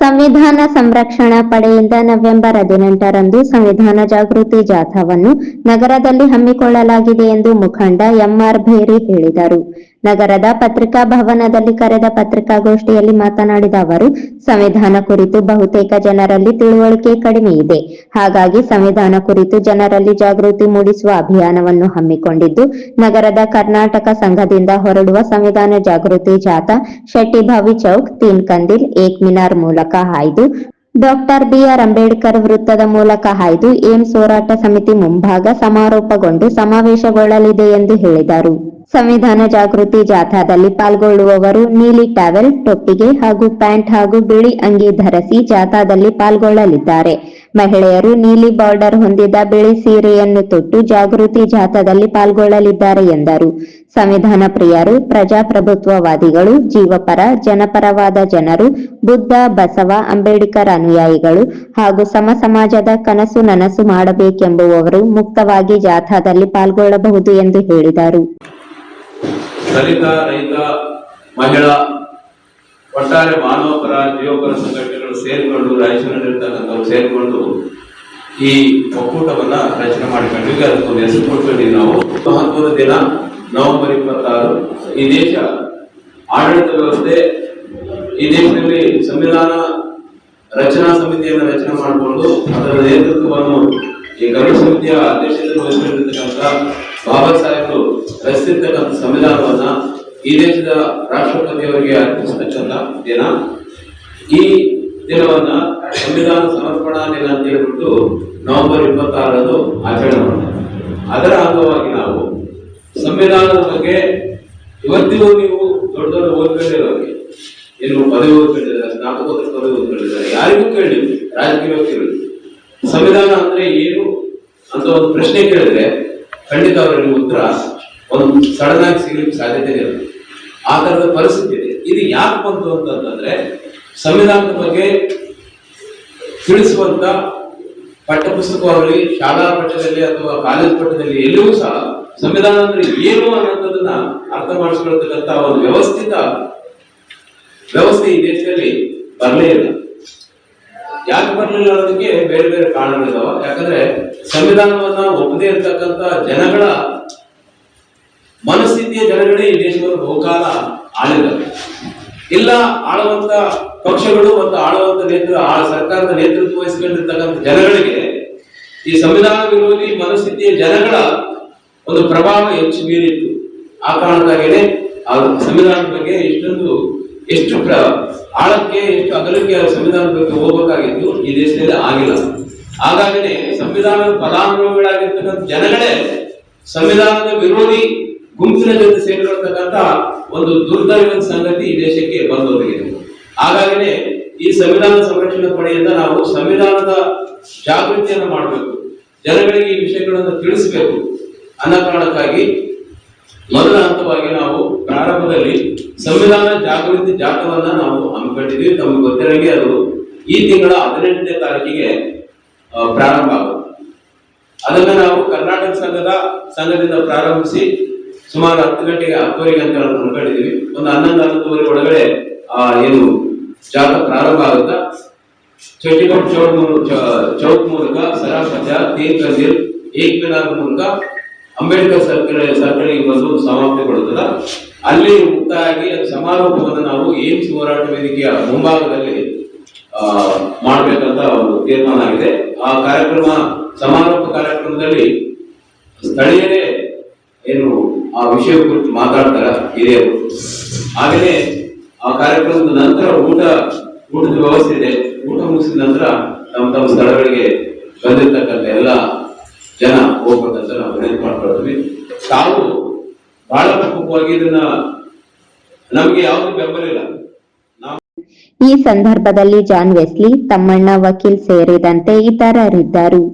ಸಂವಿಧಾನ ಸಂರಕ್ಷಣಾ ಪಡೆಯಿಂದ ನವೆಂಬರ್ ಹದಿನೆಂಟರಂದು ಸಂವಿಧಾನ ಜಾಗೃತಿ ಜಾಥಾವನ್ನು ನಗರದಲ್ಲಿ ಹಮ್ಮಿಕೊಳ್ಳಲಾಗಿದೆ ಎಂದು ಮುಖಂಡ ಎಂಆರ್ ಭೇರಿ ಹೇಳಿದರು. ನಗರದ ಪತ್ರಿಕಾ ಭವನದಲ್ಲಿ ಕರೆದ ಪತ್ರಿಕಾಗೋಷ್ಠಿಯಲ್ಲಿ ಮಾತನಾಡಿದ ಅವರು, ಸಂವಿಧಾನ ಕುರಿತು ಬಹುತೇಕ ಜನರಲ್ಲಿ ತಿಳುವಳಿಕೆ ಕಡಿಮೆ ಇದೆ. ಹಾಗಾಗಿ ಸಂವಿಧಾನ ಕುರಿತು ಜನರಲ್ಲಿ ಜಾಗೃತಿ ಮೂಡಿಸುವ ಅಭಿಯಾನವನ್ನು ಹಮ್ಮಿಕೊಂಡಿದ್ದು, ನಗರದ ಕರ್ನಾಟಕ ಸಂಘದಿಂದ ಹೊರಡುವ ಸಂವಿಧಾನ ಜಾಗೃತಿ ಜಾಥಾ ಶೆಟ್ಟಿಭಾವಿ ಚೌಕ್ ತೀನ್ ಕಂದಿಲ್ ಏಕ್ ಮಿನಾರ್ ಮೂಲಕ ಹಾಯ್ದು ಡಾಕ್ಟರ್ ಬಿಆರ್ ಅಂಬೇಡ್ಕರ್ ವೃತ್ತದ ಮೂಲಕ ಹಾಯ್ದು ಏಮ್ಸ್ ಹೋರಾಟ ಸಮಿತಿ ಮುಂಭಾಗ ಸಮಾರೋಪಗೊಂಡು ಸಮಾವೇಶಗೊಳ್ಳಲಿದೆ ಎಂದು ಹೇಳಿದರು. ಸಂವಿಧಾನ ಜಾಗೃತಿ ಜಾಥಾದಲ್ಲಿ ಪಾಲ್ಗೊಳ್ಳುವವರು ನೀಲಿ ಟವೆಲ್, ಟೊಪ್ಪಿಗೆ ಹಾಗೂ ಪ್ಯಾಂಟ್ ಹಾಗೂ ಬಿಳಿ ಅಂಗಿ ಧರಿಸಿ ಜಾಥಾದಲ್ಲಿ ಪಾಲ್ಗೊಳ್ಳಲಿದ್ದಾರೆ. ಮಹಿಳೆಯರು ನೀಲಿ ಬಾರ್ಡರ್ ಹೊಂದಿದ ಬಿಳಿ ಸೀರೆಯನ್ನು ತೊಟ್ಟು ಜಾಗೃತಿ ಜಾಥಾದಲ್ಲಿ ಪಾಲ್ಗೊಳ್ಳಲಿದ್ದಾರೆ ಎಂದರು. ಸಂವಿಧಾನ ಪ್ರಿಯರು, ಪ್ರಜಾಪ್ರಭುತ್ವವಾದಿಗಳು, ಜೀವಪರ, ಜನಪರವಾದ ಜನರು, ಬುದ್ಧ, ಬಸವ, ಅಂಬೇಡ್ಕರ್ ಅನುಯಾಯಿಗಳು ಹಾಗೂ ಸಮ ಸಮಾಜದ ಕನಸು ನನಸು ಮಾಡಬೇಕೆಂಬುವವರು ಮುಕ್ತವಾಗಿ ಜಾಥಾದಲ್ಲಿ ಪಾಲ್ಗೊಳ್ಳಬಹುದು ಎಂದು ಹೇಳಿದರು. ಒಟ್ಟಾರೆ ಮಾನವಪರ, ಜೀವಪರ ಸಂಘಟನೆಗಳು ಸೇರಿಕೊಂಡು, ರಾಯಚೂರಿನಲ್ಲಿರ್ತಕ್ಕಂಥವ್ರು ಸೇರಿಕೊಂಡು ಈ ಒಕ್ಕೂಟವನ್ನ ರಚನೆ ಮಾಡಿಕೊಂಡಿದ್ವಿ ಅದಕ್ಕೊಂದು ಹೆಸರು ಕೊಟ್ಕೊಂಡಿದ್ವಿ ನಾವು. ಮಹತ್ವದ ದಿನ, ನವೆಂಬರ್ ಇಪ್ಪತ್ತಾರು, ಈ ದೇಶ ಆಡಳಿತ ವ್ಯವಸ್ಥೆ, ಈ ದೇಶದಲ್ಲಿ ಸಂವಿಧಾನ ರಚನಾ ಸಮಿತಿಯನ್ನು ರಚನೆ ಮಾಡಿಕೊಂಡು ಅದರ ನೇತೃತ್ವವನ್ನು ಈ ಗರುಡ ಸಮಿತಿಯ ಅಧ್ಯಕ್ಷತೆ ವಹಿಸಿಕೊಂಡಿರ್ತಕ್ಕಂಥ ಬಾಬಾ ಸಾಹೇಬರು ರಚಿಸಿರ್ತಕ್ಕಂಥ ಸಂವಿಧಾನವನ್ನ ಈ ದೇಶದ ರಾಷ್ಟ್ರಪತಿಯವರಿಗೆ ಅರ್ಪಿಸತಕ್ಕಂಥ ದಿನ. ಈ ದಿನವನ್ನ ಸಂವಿಧಾನ ಸಮರ್ಪಣಾ ದಿನ ಅಂತ ಹೇಳ್ಬಿಟ್ಟು ನವೆಂಬರ್ ಇಪ್ಪತ್ತಾರರಂದು ಆಚರಣೆ ಮಾಡ್ತಾರೆ. ಅದರ ಅಂಗವಾಗಿ ನಾವು ಸಂವಿಧಾನದ ಬಗ್ಗೆ ಇವತ್ತಿಗೂ ನೀವು ದೊಡ್ಡ ದೊಡ್ಡ ಓದ್ಕೊಂಡಿರೋರಿಗೆ ಏನು ಪದವಿ ಓದ್ಕೊಂಡಿದ್ದಾರೆ, ಸ್ನಾತಕೋತ್ತರ ಪದವಿ ಓದ್ಕೊಂಡಿದ್ದಾರೆ, ಯಾರಿಗೂ ಕೇಳಿ ರಾಜಕೀಯ ವ್ಯಕ್ತಿಗಳು ಸಂವಿಧಾನ ಅಂದ್ರೆ ಏನು ಅಂತ ಒಂದು ಪ್ರಶ್ನೆ ಕೇಳಿದ್ರೆ ಖಂಡಿತ ಅವರಿಗೆ ಉತ್ತರ ಒಂದು ಸಡನ್ ಆಗಿ ಸಿಗ್ಲಿಕ್ಕೆ ಸಾಧ್ಯತೆ ಇಲ್ಲ. ಆ ತರದ ಪರಿಸ್ಥಿತಿ ಇದೆ. ಇದು ಯಾಕೆ ಬಂತು ಅಂತಂದ್ರೆ ಸಂವಿಧಾನದ ಬಗ್ಗೆ ತಿಳಿಸುವಂತ ಪಠ್ಯಪುಸ್ತಕವಾಗಲಿ ಶಾಲಾ ಪಠ್ಯದಲ್ಲಿ ಅಥವಾ ಕಾಲೇಜ್ ಪಠ್ಯದಲ್ಲಿ ಎಲ್ಲಿಯೂ ಸಹ ಸಂವಿಧಾನ ಅಂದ್ರೆ ಏನು ಅನ್ನೋದನ್ನ ಅರ್ಥ ಮಾಡಿಸ್ಕೊಳ್ತಕ್ಕಂತ ಒಂದು ವ್ಯವಸ್ಥಿತ ವ್ಯವಸ್ಥೆ ಈ ದೇಶದಲ್ಲಿ ಬರಲೇ ಇಲ್ಲ. ಯಾಕೆ ಬರಲಿಲ್ಲ ಅನ್ನೋದಕ್ಕೆ ಬೇರೆ ಬೇರೆ ಕಾರಣಗಳಿದಾವ. ಯಾಕಂದ್ರೆ ಸಂವಿಧಾನವನ್ನ ಒಪ್ಪದೇ ಇರ್ತಕ್ಕಂತ ಜನಗಳ ಮನಸ್ಥಿತಿಯ ಜನಗಳೇ ಈ ದೇಶವನ್ನು ಬಹುಕಾಲ ಆಳಿದ್ದಾರೆ ಇಲ್ಲ, ಆಳುವಂತ ಪಕ್ಷಗಳು ಮತ್ತು ಆಳುವಂತ ನೇತೃತ್ವ ಆ ಸರ್ಕಾರದ ನೇತೃತ್ವ ವಹಿಸಿಕೊಂಡಿರ್ತಕ್ಕಂಥ ಜನಗಳಿಗೆ ಈ ಸಂವಿಧಾನ ವಿರೋಧಿ ಮನಸ್ಥಿತಿಯ ಜನಗಳ ಒಂದು ಪ್ರಭಾವ ಹೆಚ್ಚು ಬೀರಿತ್ತು. ಆ ಕಾರಣಕ್ಕಾಗಿಯೇ ಆ ಸಂವಿಧಾನದ ಬಗ್ಗೆ ಇಷ್ಟೊಂದು ಎಷ್ಟು ಆಳಕ್ಕೆ, ಎಷ್ಟು ಅಗಲಕ್ಕೆ ಸಂವಿಧಾನದ ಬಗ್ಗೆ ಹೋಗಬೇಕಾಗಿತ್ತು ಈ ದೇಶದಲ್ಲಿ ಆಗಿಲ್ಲ. ಹಾಗಾಗಿ ಸಂವಿಧಾನದ ಫಲಾನುಭವಿಗಳಾಗಿರ್ತಕ್ಕಂಥ ಜನಗಳೇ ಸಂವಿಧಾನದ ವಿರೋಧಿ ಗುಂಪಿನ ಜೊತೆ ಸೇರಿರತಕ್ಕಂತ ಒಂದು ದುರ್ದೈವ ಸಂಗತಿ ಈ ದೇಶಕ್ಕೆ ಬಂದೊದಗಿದೆ. ಹಾಗಾಗಿನೇ ಈ ಸಂವಿಧಾನ ಸಂರಕ್ಷಣೆ ಪಡೆಯಿಂದ ನಾವು ಸಂವಿಧಾನದ ಜಾಗೃತಿಯನ್ನು ಮಾಡಬೇಕು. ಜನಗಳಿಗೆ ಈ ವಿಷಯಗಳನ್ನು ತಿಳಿಸಬೇಕು. ಅನ್ನೋ ಕಾರಣಕ್ಕಾಗಿ ಮೊದಲ ಹಂತವಾಗಿ ನಾವು ಪ್ರಾರಂಭದಲ್ಲಿ ಸಂವಿಧಾನ ಜಾಗೃತಿ ಜಾಥವನ್ನ ನಾವು ಹಮ್ಮಿಕೊಂಡಿದ್ವಿ ತಮಗೆ ಗೊತ್ತಿರಂಗೆ ಅದು ಈ ತಿಂಗಳ ಹದಿನೆಂಟನೇ ತಾರೀಕಿಗೆ ಪ್ರಾರಂಭ ಆಗುತ್ತೆ. ಅದನ್ನ ನಾವು ಕರ್ನಾಟಕ ಸಂಘದ, ಸಂಘದಿಂದ ಪ್ರಾರಂಭಿಸಿ ಸುಮಾರು ಹತ್ತು ಗಂಟೆಗೆ ಹತ್ತುವರೆಗೆ ಅಂತ ಅನ್ಕೊಂಡಿದೀವಿ ಒಂದು ಹನ್ನೊಂದು ಹತ್ತುವರೆ ಒಳಗಡೆ ಆ ಏನು ಜಾತ್ರೆ ಪ್ರಾರಂಭ ಆಗುತ್ತಾ? ಚಟಿಕೋಟ್ ಚೌಕ್ ಚೌಕ್ ಮೂಲಕ ಸರಾಸಜ ತೀನ್ ಕಂದಿಲ್ ಏಕ್ ಮಿನಾರ್ ಮೂಲಕ ಅಂಬೇಡ್ಕರ್ ಸರ್ಕಲ್ ಸರ್ಕಲ್ಗೆ ಬಂದು ಸಮಾಪ್ತಿಗೊಳ್ಳುತ್ತದ ಅಲ್ಲಿ ಮುಕ್ತಾಯಾಗಿ ಸಮಾರೋಪವನ್ನು ನಾವು ಏಮ್ಸ್ ಹೋರಾಟ ವೇದಿಕೆಯ ಮುಂಭಾಗದಲ್ಲಿ ಆ, ಮಾಡಬೇಕಂತ ಒಂದು ತೀರ್ಮಾನ ಆಗಿದೆ. ಆ ಕಾರ್ಯಕ್ರಮ ಸಮಾರೋಪ ಕಾರ್ಯಕ್ರಮದಲ್ಲಿ ಸ್ಥಳೀಯರೇ ಏನು ಆ ವಿಷಯ ಕುರಿತು ಮಾತಾಡ್ತಾರ ಹಿರಿಯರು. ಆಗಲೇ ಆ ಕಾರ್ಯಕ್ರಮದ ನಂತರ ಊಟ, ಊಟದ ವ್ಯವಸ್ಥೆ ಇದೆ. ಊಟ ಮುಗಿಸಿದ ನಂತರ ತಮ್ಮ ತಮ್ಮ ಸ್ಥಳಗಳಿಗೆ ಬಂದಿರ್ತಕ್ಕಂಥ ಎಲ್ಲ ಜನ ಹೋಗ್ಬೇಕಂತ ನಾವು ವಿನಂತಿ ಮಾಡ್ಕೊಳ್ತೀವಿ. ತಾವು ಬಹಳ ಪ್ರಮುಖವಾಗಿ ಇದನ್ನ ನಮ್ಗೆ ಯಾವುದು ಬೆಂಬಲ ಇಲ್ಲ. ಈ ಸಂದರ್ಭದಲ್ಲಿ ಜಾನ್ ವೆಸ್ಲಿ, ತಮ್ಮಣ್ಣ ವಕೀಲ್ ಸೇರಿದಂತೆ ಇತರರಿದ್ದರು.